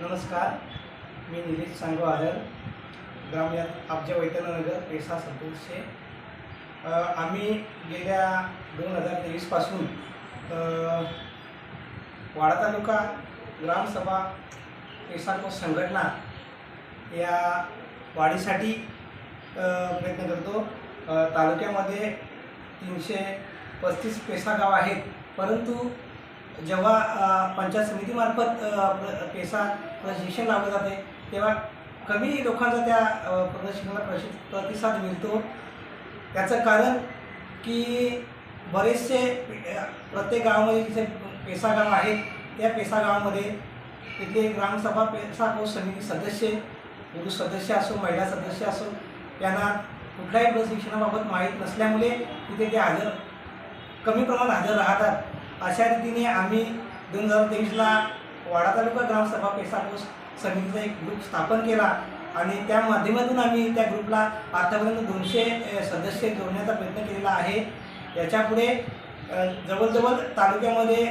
नमस्कार मी निलेश सांगो आदर ग्राम या आमच्या वैतनगर पेसा संतोषचे आम्ही गेल्या दोन हजार तेवीसपासून वाडा तालुका ग्रामसभा पेसाको संघटना या वाढीसाठी प्रयत्न करतो. तालुक्यामध्ये तीनशे पस्तीस पेसा गाव आहेत परंतु जेव्हा पंचायत समितीमार्फत प्र- पेसा प्रशिक्षण लावलं जाते तेव्हा कमी लोकांचा त्या प्रदर्शनाला प्रशिक्षणाला प्रशि प्रतिसाद मिळतो. त्याचं कारण की बरेचसे प्रत्येक गावामध्ये जिथे पेसा गाव आहेत त्या पेसा गावामध्ये तिथले ग्रामसभा पेसा कोष समिती सदस्य पुरुष सदस्य असो महिला सदस्य असो यांना कुठल्याही प्रशिक्षणाबाबत माहीत नसल्यामुळे तिथे ते हजर कमी प्रमाणात हजर राहतात. अशा रीतीने आम्ही दोन हजार तेवीसला वाडा तालुका ग्रामसभा पेसा समितीचा एक ग्रुप स्थापन केला आणि त्या माध्यमातून आम्ही त्या ग्रुपला आतापर्यंत दोनशे सदस्य जोडण्याचा प्रयत्न केलेला आहे. याच्यापुढे जवळजवळ तालुक्यामध्ये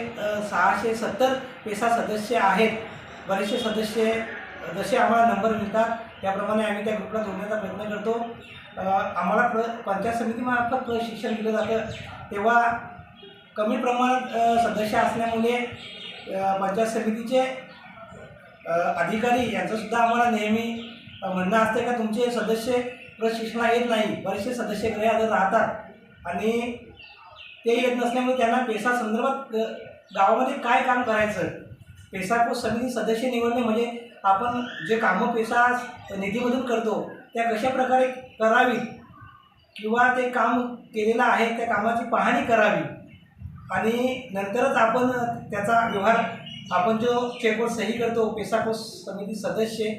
सहाशे सत्तर पेसा सदस्य आहेत. बरेचसे सदस्य जसे आम्हाला नंबर मिळतात त्याप्रमाणे आम्ही त्या ग्रुपला जोडण्याचा प्रयत्न करतो. आम्हाला प्र पंचायत समितीमार्फत प्रशिक्षण दिलं जातं. तेव्हा कमी प्रमाणात सदस्य असल्यामुळे पंचायत समितीचे अधिकारी यांचंसुद्धा आम्हाला नेहमी म्हणणं असते का तुमचे सदस्य प्रशिक्षणाला येत नाही बरेचसे सदस्य गैरहजर राहतात आणि ते येत नसल्यामुळे त्यांना पेसा संदर्भात ग- गावामध्ये काय काम करायचं? पेसाको समिती सदस्य निवडणे म्हणजे आपण जे कामं पेसा निधीमधून करतो त्या कशा प्रकारे करावीत? किंवा ते काम केलेलं आहे त्या कामाची पाहणी करावी? आणि नंतरच आपण त्याचा व्यवहार आपण जो चेकवर सही करतो पेसाकोस समिती सदस्य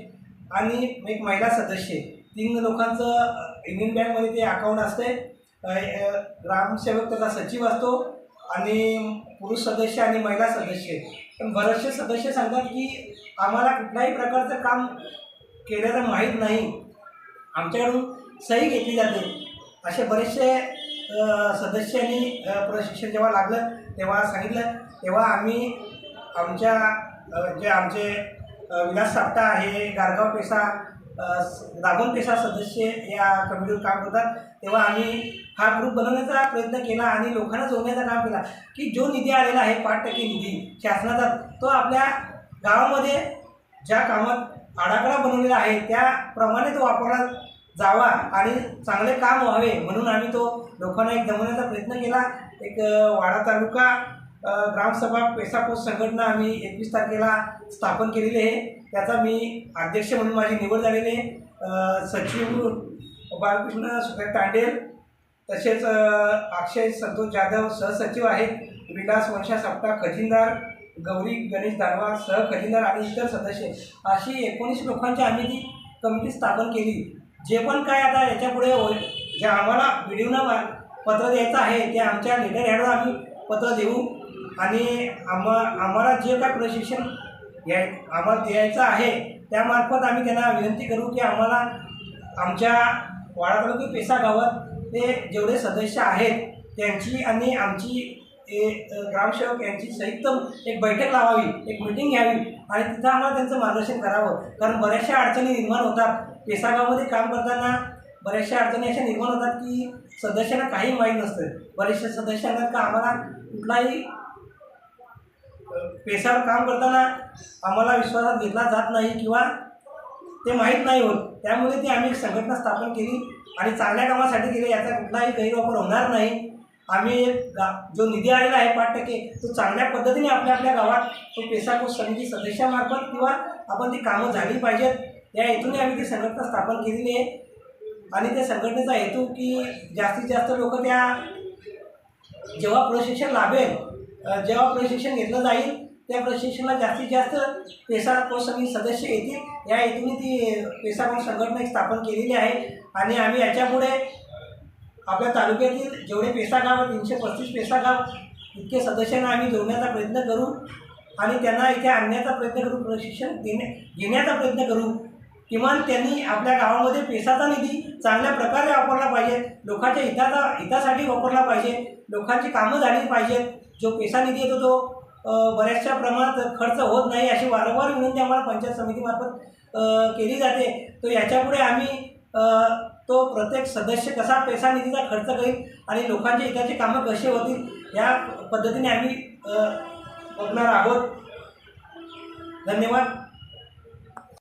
आणि एक महिला सदस्य तीन लोकांचं युनियन बँकमध्ये ते अकाउंट असते ग्रामसेवक त्याचा सचिव असतो आणि पुरुष सदस्य आणि महिला सदस्य. पण बरेचसे सदस्य सांगतात की आम्हाला कुठल्याही प्रकारचं काम केलेलं माहीत नाही. आमच्याकडून सही घेतली जाते. असे बरेचसे सदस्यांनी प्रशिक्षण जेव्हा लागलं तेव्हा सांगितलं तेव्हा आम्ही आमच्या जे आमचे विलास साप्ता हे गारगाव पेसा दाभोण पेसा सदस्य या कमिटीवर काम करतात तेव्हा आम्ही हा ग्रुप बनवण्याचा प्रयत्न केला आणि लोकांना जोडण्याचा काम केला की जो निधी आलेला आहे पाच टक्के निधी शासनाचा तो आपल्या गावामध्ये ज्या कामात आराखडा बनवलेला आहे त्याप्रमाणे तो वापरला जावा आणि चांगले काम व्हावे म्हणून आम्ही तो लोकांना एक जमवण्याचा प्रयत्न केला. एक वाडा तालुका ग्रामसभा पेसापोस संघटना आम्ही एकवीस तारखेला स्थापन केलेली आहे. त्याचा मी अध्यक्ष म्हणून माझी निवड झालेली आहे. सचिव बाळकृष्ण सुखद तांडेल तसेच अक्षय संतोष जाधव सहसचिव आहेत. विलास वंशा सप्ता खजिनदार गौरी गणेश दानवा सहखजिनदार आणि इतर सदस्य. अशी एकोणीस लोकांची आम्ही ती कमिटी स्थापन केली जे पण काय आता याच्यापुढे होईल जे आम्हाला व्हिडिओनं पत्र द्यायचं आहे ते आमच्या लेटर हॅडवर आम्ही पत्र देऊ. आणि आम्हा आम्हाला जे काय प्रशिक्षण घ्याय आम्हाला द्यायचं आहे त्यामार्फत आम्ही त्यांना विनंती करू की आम्हाला आमच्या वाडा तालुक्यात पेसा गावात ते जेवढे सदस्य आहेत त्यांची आणि आमची ते ग्रामसेवक यांची संयुक्त एक बैठक लावावी एक मिटिंग घ्यावी आणि तिथं आम्हाला त्यांचं मार्गदर्शन करावं. कारण बऱ्याचशा अडचणी निर्माण होतात. पेसागावमध्ये काम करताना बऱ्याचशा अडचणी अशा निर्माण होतात की सदस्यांना काही माहीत नसतं. बऱ्याचशा सदस्यांना का आम्हाला कुठलाही पेसावर पेशावर काम करताना आम्हाला विश्वासात घेतला जात नाही किंवा ते माहीत नाही होत. त्यामुळे ती आम्ही एक संघटना स्थापन केली आणि चांगल्या कामासाठी केली. याचा कुठलाही गैरवापर होणार नाही. आम्ही गा जो निधी आलेला आहे पाच टक्के तो चांगल्या पद्धतीने आपल्या आपल्या गावात तो पेसा समिती सदस्यामार्फत किंवा आपण ती कामं झाली पाहिजेत या हेतूने आम्ही ती संघटना स्थापन केलेली आहे. आणि त्या संघटनेचा हेतू की जास्तीत जास्त लोक त्या जेव्हा प्रशिक्षण लाभेल जेव्हा प्रशिक्षण घेतलं जाईल त्या प्रशिक्षणाला जास्तीत जास्त पेशाकोष समिती सदस्य येतील. या हेतूने ती पेसा संघटना स्थापन केलेली आहे. आणि आम्ही याच्यापुढे आपल्या तालुक्यातील जेवढे पेसा गाव तीनशे पस्तीस पेसा गाव इतके सदस्यांना आम्ही जोडण्याचा प्रयत्न करू आणि त्यांना इथे आणण्याचा प्रयत्न करू प्रशिक्षण देण्या घेण्याचा प्रयत्न करू. किमान त्यांनी आपल्या गावामध्ये पेसाचा निधी चांगल्या प्रकारे वापरला पाहिजे लोकांच्या हिताचा हितासाठी वापरला पाहिजे लोकांची कामं झाली पाहिजेत. जो पेसा निधी येतो तो बऱ्याचशा प्रमाणात खर्च होत नाही अशी वारंवार विनंती आम्हाला पंचायत समितीमार्फत केली जाते. तर याच्यापुढे आम्ही तो प्रत्येक सदस्य कसा पैसा निधीचा खर्च करेल आणि लोकांच्या हिताची कामं कशी होतील या पद्धतीने आम्ही बघणार आहोत. धन्यवाद.